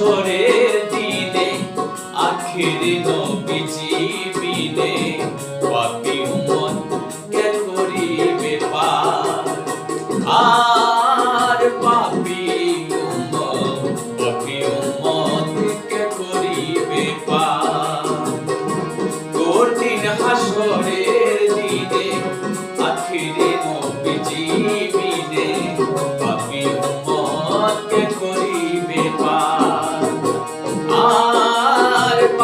বছরের দিনে আখেরি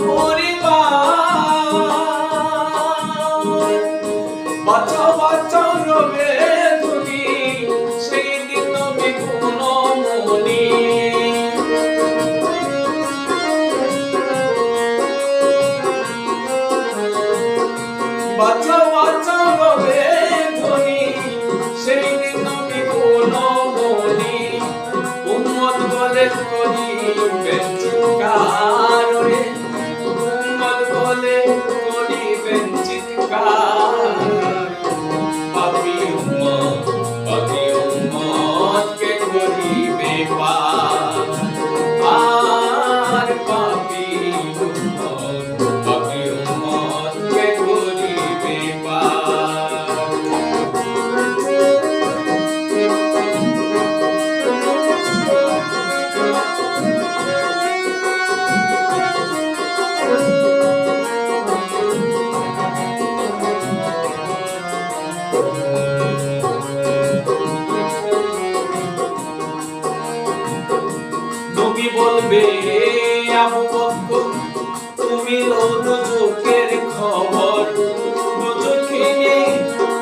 amor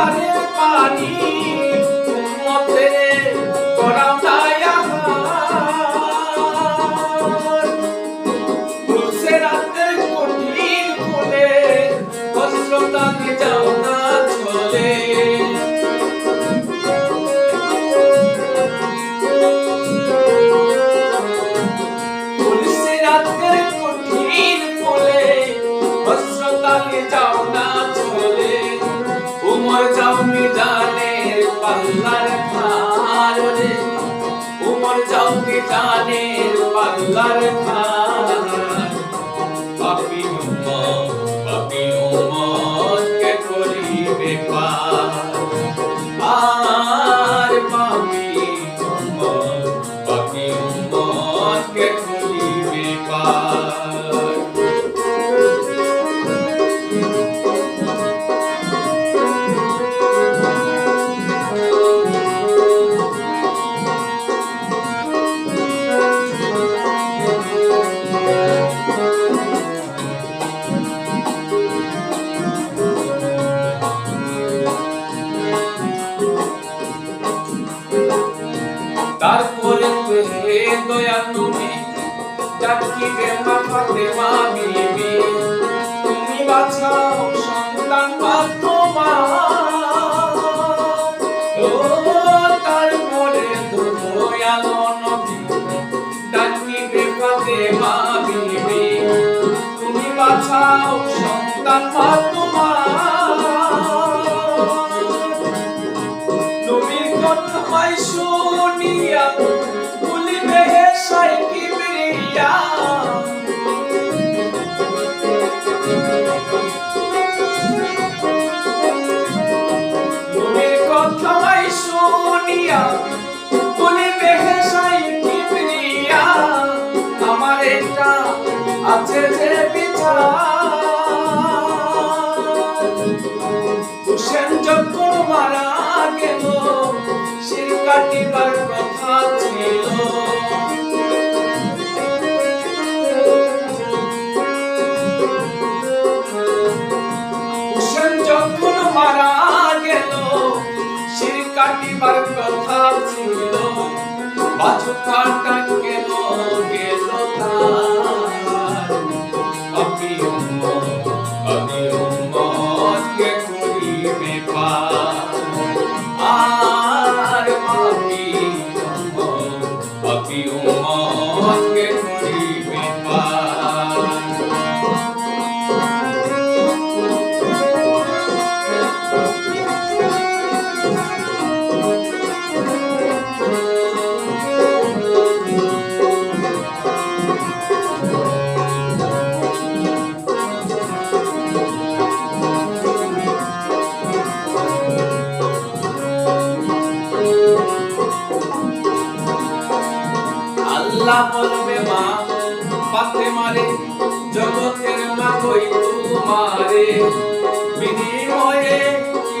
大年马 পাল্লার খারে উমর যাও কি জানে পাল্লার খারে ডাকিবে মা ফাতেমা বিবি তুমি বাঁচাও সন্তান মা, তোমার ও তারপরে দয়ালো নবী ডাকিবে ফাতেমা বিবি তুমি বাঁচাও সন্তান মা হুসেন যখন মারা গেল শির কাটিবার কথা ছিল কথা ছিল বাজু মা পাতে মারে জগতের মা কই তোমারে বিনিময়ে কি